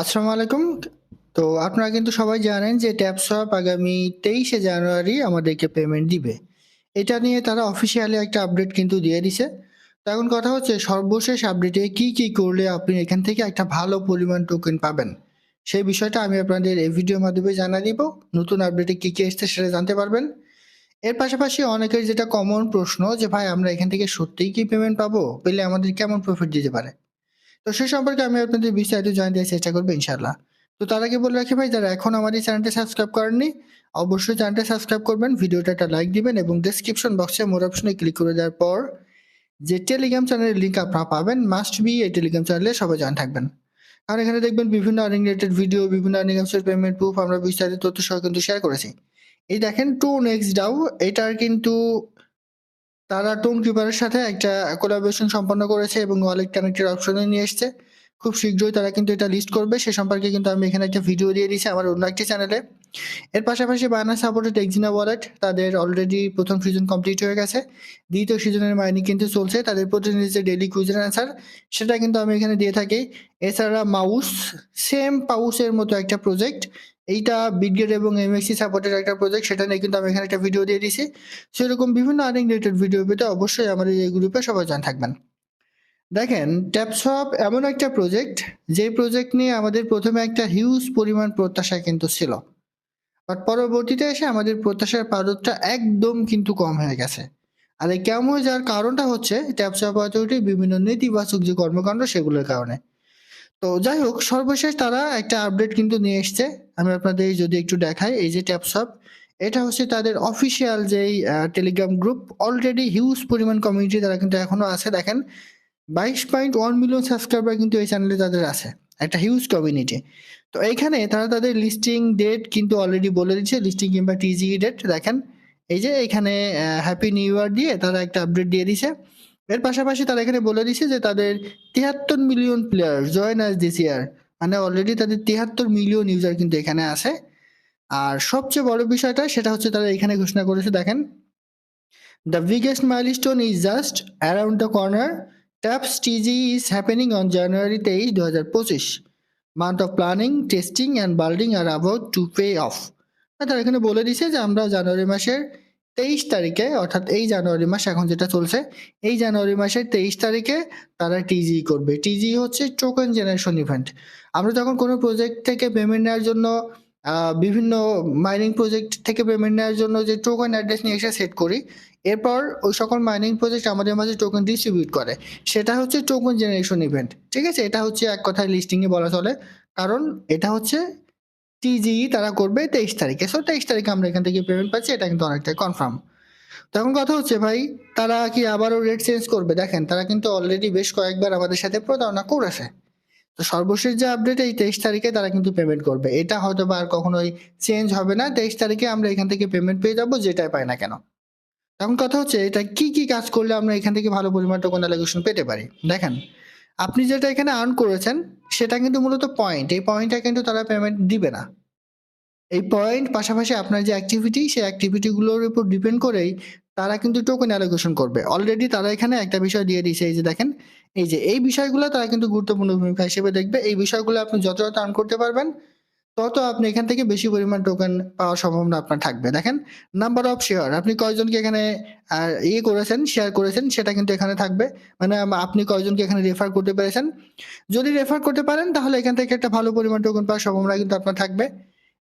আসসালামু আলাইকুম। তো আপনারা কিন্তু সবাই জানেন যে ট্যাপসপ আগামী ২৩শে জানুয়ারি আমাদেরকে পেমেন্ট দিবে। এটা নিয়ে তারা অফিসিয়ালি একটা আপডেট কিন্তু দিয়ে দিছে। তো এখন কথা হচ্ছে সর্বশেষ আপডেটে কি, কি করলে আপনি এখান থেকে একটা ভালো পরিমাণ টোকেন পাবেন? সেই বিষয়টা আমি আপনাদের এই ভিডিওর মাধ্যমে জানা দিব। নতুন আপডেটে কি, কি এসছে সেটা জানতে পারবেন। এর পাশাপাশি অনেকের যেটা কমন প্রশ্ন যে ভাই আমরা এখান থেকে সত্যিই কি পেমেন্ট পাবো? পেলে আমাদের কেমন প্রফিট দিতে পারে? তো সে সম্পর্কে আমি আপনাদের বিস্তারিত জানিয়ে দেওয়ার চেষ্টা করব ইনশাল্লাহ তো তার আগে বলে রাখি ভাই যারা এখন আমার এই চ্যানেলটা সাবস্ক্রাইব করেননি, অবশ্যই চ্যানেলটা সাবস্ক্রাইব করবেন, ভিডিওটা একটা লাইক দিবেন এবং ডেসক্রিপশন বক্সে মোর অপশনে ক্লিক করে দেওয়ার পর যে টেলিগ্রাম চ্যানেলের লিঙ্ক আপনারা পাবেন মাস্ট বি এই টেলিগ্রাম চ্যানেলে সবাই জয়েন থাকবেন। আর এখানে দেখবেন বিভিন্ন আর্নিং রিলেটেড ভিডিও, বিভিন্ন আর্নিং অ্যাপসের পেমেন্ট প্রুফ আমরা বিস্তারিত তথ্য সহ কিন্তু শেয়ার করেছি। এই দেখেন টু নেক্সট ডাউ এটার কিন্তু তারা টোন কিপারের সাথে একটা কোলাবোরেশন সম্পন্ন করেছে এবং ওয়ালেট কানেক্টের অপশনে নিয়ে এসছে। খুব শীঘ্রই তারা কিন্তু এটা লিস্ট করবে সে সম্পর্কে কিন্তু আমি এখানে একটা ভিডিও দিয়ে দিয়েছি আমার অন্য একটি চ্যানেলে। এর পাশাপাশি বায়ানান্স সাপোর্টেড এক্সিনা ওয়ালেট তাদের অলরেডি প্রথম সিজন কমপ্লিট হয়ে গেছে। দ্বিতীয় সিজনের মাইনিং কিন্তু চলছে। তাদের প্রতিদিনের যে ডেইলি কুইজের অ্যান্সার সেটা কিন্তু আমি এখানে দিয়ে থাকি। এছাড়া মাউস সেম পাউসের মতো একটা প্রজেক্ট। এইটা বিটগেট এবং এমএক্সি সাপোর্টেড একটা প্রজেক্ট সেটা নিয়ে কিন্তু আমি এখানে একটা ভিডিও দিয়ে দিয়েছি। সেরকম বিভিন্ন আর্নিং রিলেটেড ভিডিও পেতে অবশ্যই আমাদের এই গ্রুপে সবাই জয়েন থাকবেন। দেখেন ট্যাপসপ এমন একটা প্রজেক্ট যে প্রজেক্ট নিয়ে আমাদের প্রথমে একটা হিউজ পরিমাণ প্রত্যাশা কিন্তু ছিল। বাট পরবর্তীতে এসে আমাদের প্রত্যাশার পারদটা একদম কিন্তু কম হয়ে গেছে। আর এই কেমন হয়ে যাওয়ার কারণটা হচ্ছে ট্যাপসপ অথরিটির বিভিন্ন নেতিবাচক যে কর্মকাণ্ড, সেগুলোর কারণে। তো যাই হোক, সর্বশেষ তারা একটা আপডেট কিন্তু নিয়ে এসছে। আমি আপনাদের যদি একটু দেখাই, এই যে ট্যাপসপ এটা হচ্ছে তাদের অফিসিয়াল যেই টেলিগ্রাম গ্রুপ অলরেডি হিউজ পরিমাণ কমিউনিটি তারা কিন্তু এখনও আছে দেখেন 22.1 মিলিয়ন সাবস্ক্রাইবার কিন্তু এই চ্যানেলে তাদের আছে। একটা হিউজ কমিউনিটি। তো এইখানে তারা তাদের লিস্টিং ডেট কিন্তু অলরেডি বলে দিচ্ছে লিস্টিং কিংবা টিজিই ডেট দেখেন, এই যে এখানে হ্যাপি নিউ ইয়ার দিয়ে তারা একটা আপডেট দিয়ে দিছে। এর পাশাপাশি তারা এখানে বলে দিছে যে তাদের 73 million player join us this year মানে অলরেডি তাদের তিয়াত্তর মিলিয়ন ইউজার কিন্তু এখানে আছে। আর সবচেয়ে বড় বিষয়টা, সেটা হচ্ছে তারা এখানে ঘোষণা করেছে, দেখেন the biggest milestone is just around the corner taps TG is happening on January তেইশ দু হাজার পঁচিশ month of planning testing and building R about to pay off তারা এখানে বলে দিছে যে, আমরা জানুয়ারি মাসের 23 তারিখে, অর্থাৎ এই জানুয়ারি মাস এখন যেটা চলছে, এই জানুয়ারি মাসের 23 তারিখে তারা টিজি করবে। টিজি হচ্ছে টোকেন জেনারেশন ইভেন্ট। আমরা যখন কোনো প্রজেক্ট থেকে পেমেন্ট নেওয়ার জন্য বিভিন্ন মাইনিং প্রজেক্ট থেকে পেমেন্ট নেওয়ার জন্য যে টোকেন অ্যাড্রেস নিয়ে এসে সেট করি। এরপর ওই সকল মাইনিং প্রজেক্ট আমাদের মাঝে টোকেন ডিস্ট্রিবিউট করে। সেটা হচ্ছে টোকেন জেনারেশন ইভেন্ট। ঠিক আছে? এটা হচ্ছে এক কথায় লিস্টিং এ বলা চলে। কারণ এটা হচ্ছে টিজিই তারা করবে 23 তারিখে। সো 23 তারিখে আমরা এখান থেকে পেমেন্ট পাচ্ছি এটা কিন্তু অনেকটাই কনফার্ম। তো এখন কথা হচ্ছে ভাই তারা কি আবারও রেট চেঞ্জ করবে? দেখেন তারা কিন্তু অলরেডি বেশ কয়েকবার আমাদের সাথে প্রতারণা করেছে। তো সর্বশেষ যে আপডেট এই 23 তারিখে তারা কিন্তু পেমেন্ট করবে। এটা হয়তো বা আর কখনোই চেঞ্জ হবে না। 23 তারিখে আমরা এখান থেকে পেমেন্ট পেয়ে যাব যেটাই পাই না কেন। এখন কথা হচ্ছে এটা কি, কি কাজ করলে আমরা এখান থেকে ভালো পরিমাণ টোকেন অ্যালোকেশন পেতে পারি? দেখেন আপনি যেটা এখানে আর্ন করেছেন, সেটা কিন্তু মূলত পয়েন্ট। এই পয়েন্টটা কিন্তু তারা পেমেন্ট দিবে না। এই পয়েন্ট পাশাপাশি আপনার যে অ্যাক্টিভিটি সেই অ্যাক্টিভিটিগুলোর উপর ডিপেন্ড করেই তারা কিন্তু টোকেন অ্যালোকেশন করবে। অলরেডি তারা এখানে একটা বিষয় দিয়ে দিয়েছে, এই যে দেখেন, এই যে এই বিষয়গুলো তারা কিন্তু গুরুত্বপূর্ণ ভূমিকা হিসেবে দেখবে। এই বিষয়গুলো আপনি যতটা যত আর্ন করতে পারবেন তত আপনি এখান থেকে বেশি পরিমাণ টোকেন পাওয়ার সম্ভাবনা আপনার থাকবে। দেখেন নাম্বার অফ শেয়ার আপনি কয়জনকে এখানে ইয়ে করেছেন, শেয়ার করেছেন সেটা কিন্তু এখানে থাকবে। মানে আপনি কয়জনকে এখানে রেফার করতে পেরেছেন। যদি রেফার করতে পারেন তাহলে এখান থেকে একটা ভালো পরিমাণ টোকেন পাওয়ার সম্ভাবনা কিন্তু আপনার থাকবে।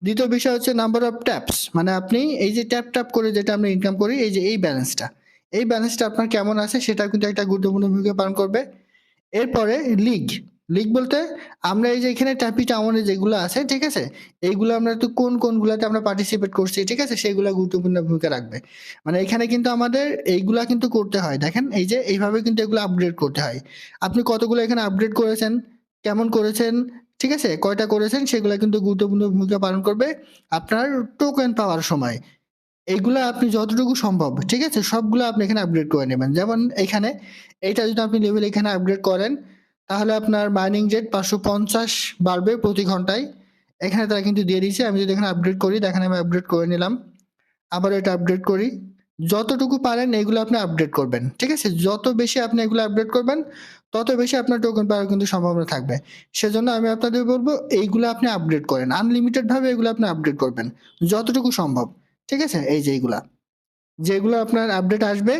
দ্বিতীয় বিষয় হচ্ছে নাম্বার অফ ট্যাপস মানে আপনি এই যে ট্যাপ, ট্যাপ করে যেটা আমরা ইনকাম করি এই যে এই ব্যালেন্সটা। এই ব্যালেন্সটা আপনার কেমন আছে সেটাও কিন্তু একটা গুরুত্বপূর্ণ ভূমিকা পালন করবে। এরপরে লিগ, লিগ বলতে আমরা এই যে এখানে ট্যাপি টাউনে যেগুলো আছে ঠিক আছে? এইগুলো আমরা তো কোন, কোনগুলাতে আমরা পার্টিসিপেট করছি ঠিক আছে? সেগুলো গুরুত্বপূর্ণ ভূমিকা রাখবে। মানে এখানে কিন্তু আমাদের এইগুলা কিন্তু করতে হয়। দেখেন এই যে এইভাবে কিন্তু এগুলো আপগ্রেড করতে হয়। আপনি কতগুলো এখানে আপগ্রেড করেছেন, কেমন করেছেন, ঠিক আছে? কয়টা করেছেন সেগুলো কিন্তু গুরুত্বপূর্ণ ভূমিকা পালন করবে আপনার টোকেন পাওয়ার সময়। এগুলা আপনি যতটুকু সম্ভব ঠিক আছে? সবগুলো আপনি এখানে আপগ্রেড করে নেবেন। যেমন এখানে এইটা যদি আপনি লেভেল এখানে আপগ্রেড করেন তাহলে আপনার মাইনিং জেট পাঁচশো পঞ্চাশ বাড়বে প্রতি ঘন্টায়। এখানে তারা কিন্তু দিয়ে দিয়েছে। আমি যদি এখানে আপডেট করি, দেখেন আমি আপডেট করে নিলাম। আবার এটা আপডেট করি। যতটুকু পারেন এগুলো আপনি আপডেট করবেন। ঠিক আছে? যত বেশি আপনি এগুলো আপডেট করবেন, তত বেশি আপনার টোকেন পাওয়ার কিন্তু সম্ভাবনা থাকবে সেজন্য আমি আপনাদের বলব, এইগুলো আপনি আপডেট করেন আনলিমিটেড ভাবে এগুলো আপনি আপডেট করবেন, যতটুকু সম্ভব, ঠিক আছে এই যে এইগুলা যেগুলো আপনার আপডেট আসবে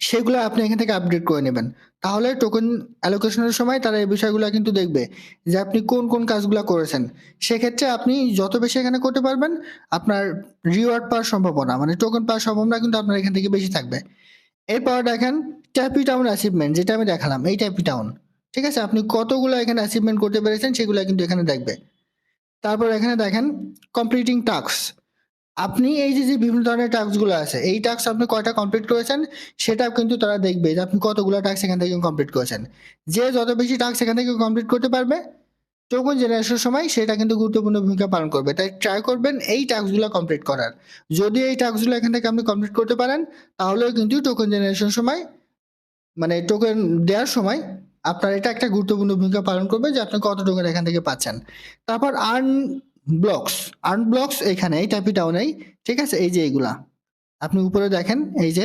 সেগুলো আপনি এখান থেকে আপডেট করে নেবেন। তাহলে টোকেন অ্যালোকেশনের সময় তারা এই বিষয়গুলো কিন্তু দেখবে যে আপনি কোন কোন কাজগুলো করেছেন। সেক্ষেত্রে আপনি যত বেশি এখানে করতে পারবেন, আপনার রিওয়ার্ড পাওয়ার সম্ভাবনা মানে টোকেন পাওয়ার সম্ভাবনা কিন্তু আপনার এখান থেকে বেশি থাকবে। এরপর দেখেন ট্যাপি টাউন অ্যাচিভমেন্ট যেটা আমি দেখালাম, এই ট্যাপি টাউন ঠিক আছে? আপনি কতগুলো এখানে অ্যাচিভমেন্ট করতে পেরেছেন, সেগুলো কিন্তু এখানে দেখবে। তারপর এখানে দেখেন কমপ্লিটিং টাস্ক আপনি এই যে যে বিভিন্ন ধরনের টাস্কগুলো আছে, এই টাস্ক আপনি কয়টা কমপ্লিট করেছেন, সেটাও কিন্তু তারা দেখবে যে আপনি কতগুলো টাস্ক এখান থেকে কমপ্লিট করেছেন। যে যত বেশি টাস্ক এখান থেকে কমপ্লিট করতে পারবে টোকন জেনারেশনের সময় সেটা কিন্তু গুরুত্বপূর্ণ ভূমিকা পালন করবে। তাই ট্রাই করবেন এই টাস্কগুলো কমপ্লিট করার। যদি এই টাস্কগুলো এখান থেকে আপনি কমপ্লিট করতে পারেন, তাহলেও কিন্তু টোকন জেনারেশন সময় মানে টোকেন দেওয়ার সময় আপনার এটা একটা গুরুত্বপূর্ণ ভূমিকা পালন করবে যে আপনি কত টোকেন এখান থেকে পাচ্ছেন। তারপর আর্ন ব্লকস আর্ন ব্লকস এখানে, এই টাইপি টাউনেই ঠিক আছে? এই যে এইগুলা আপনি উপরে দেখেন, এই যে,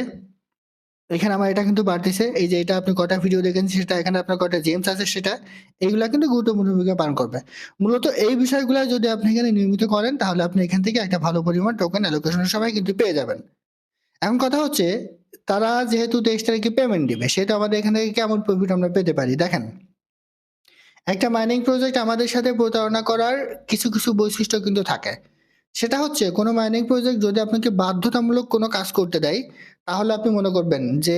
এখানে আমার এটা কিন্তু বাড়তেছে, এই যে এটা আপনি কটা ভিডিও দেখেন, সেটা এখানে আপনার কটা জেমস আছে, সেটা এইগুলা কিন্তু গুরুত্বপূর্ণ ভূমিকা পালন করবে। মূলত এই বিষয়গুলো যদি আপনি এখানে নিয়মিত করেন, তাহলে আপনি এখান থেকে একটা ভালো পরিমাণ টোকেন অ্যালোকেশনের সময় কিন্তু পেয়ে যাবেন। এখন কথা হচ্ছে, তারা যেহেতু তেইশ তারিখে পেমেন্ট দিবে সেটা আমাদের এখান থেকে কেমন প্রফিট আমরা পেতে পারি? দেখেন একটা মাইনিং প্রজেক্ট আমাদের সাথে প্রতারণা করার কিছু কিছু বৈশিষ্ট্য কিন্তু থাকে। সেটা হচ্ছে, কোনো মাইনিং প্রজেক্ট যদি আপনাকে বাধ্যতামূলক কোনো কাজ করতে দেয়, তাহলে আপনি মনে করবেন যে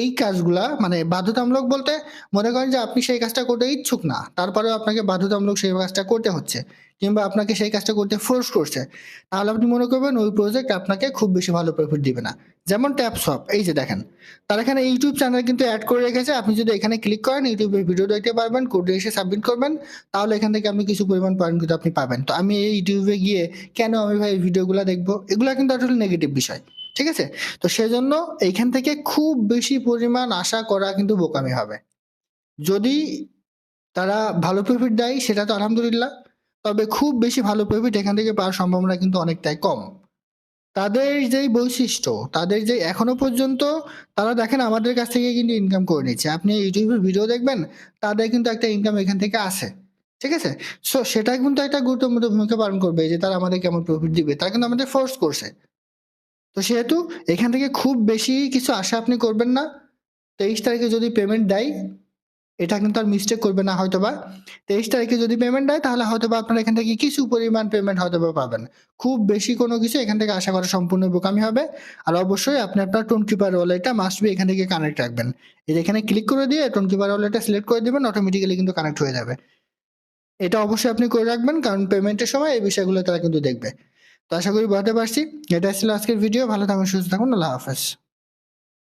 এই কাজগুলা মানে বাধ্যতামূলক বলতে মনে করেন যে আপনি সেই কাজটা করতে ইচ্ছুক না, তারপরেও আপনাকে বাধ্যতামূলক সেই কাজটা করতে হচ্ছে কিংবা আপনাকে সেই কাজটা করতে ফোর্স করছে, তাহলে আপনি মনে করবেন ওই প্রজেক্ট আপনাকে খুব বেশি ভালো প্রফিট দিবে না। যেমন ট্যাপ শপ এই যে দেখেন, তার এখানে ইউটিউব চ্যানেল কিন্তু অ্যাড করে রেখেছে, আপনি যদি এখানে ক্লিক করেন ইউটিউবে ভিডিও দেখতে পারবেন কোড এসে সাবমিট করবেন, তাহলে এখান থেকে আপনি কিছু পরিমাণ পয়েন্ট কিন্তু আপনি পাবেন। তো আমি এই ইউটিউবে গিয়ে কেন আমি ভাই ভিডিওগুলো দেখব? এগুলো কিন্তু আসলে নেগেটিভ বিষয়। ঠিক আছে? তো সেজন্য এইখান থেকে খুব বেশি পরিমাণ আশা করা কিন্তু বোকামি হবে। যদি তারা ভালো প্রফিট দেয়, সেটা তো আলহামদুলিল্লাহ, তবে খুব বেশি ভালো প্রফিট এখান থেকে পাওয়ার সম্ভাবনা কিন্তু অনেকটাই কম। তাদের যেই বৈশিষ্ট্য, তাদের যে এখনও পর্যন্ত তারা দেখেন আমাদের কাছ থেকে কিন্তু ইনকাম করে নিচ্ছে। আপনি ইউটিউবে ভিডিও দেখবেন, তাদের কিন্তু একটা ইনকাম এখান থেকে আসে ঠিক আছে? সো সেটা কিন্তু একটা গুরুত্বপূর্ণ ভূমিকা পালন করবে যে তারা আমাদের কেমন প্রফিট দিবে। তারা কিন্তু আমাদের ফোর্স করছে। তো সেহেতু এখান থেকে খুব বেশি কিছু আশা আপনি করবেন না। তেইশ তারিখে যদি পেমেন্ট দেয়, এটা কিন্তু আর মিস্টেক করবে না হয়তো বা তেইশ তারিখে যদি পেমেন্ট দেয়, তাহলে হয়তো বা আপনার এখান থেকে কিছু পরিমাণ পেমেন্ট হয়তো বা পাবেন। খুব বেশি কোনো কিছু এখান থেকে আশা করা সম্পূর্ণ বোকামি হবে। আর অবশ্যই আপনি আপনার টোন কিপার ওয়ালেটটা মাস্ট বি এখান থেকে কানেক্ট রাখবেন। এই এখানে ক্লিক করে দিয়ে টোন কিপার ওয়ালেটটা সিলেক্ট করে দিবেন অটোমেটিক্যালি কিন্তু কানেক্ট হয়ে যাবে। এটা অবশ্যই আপনি করে রাখবেন, কারণ পেমেন্টের সময় এই বিষয়গুলো তারা কিন্তু দেখবে। তো আশা করি বুঝতে পারছি। এটা ছিল আজকের ভিডিও ভালো থাকুন, সুস্থ থাকুন। আল্লাহ হাফেজ।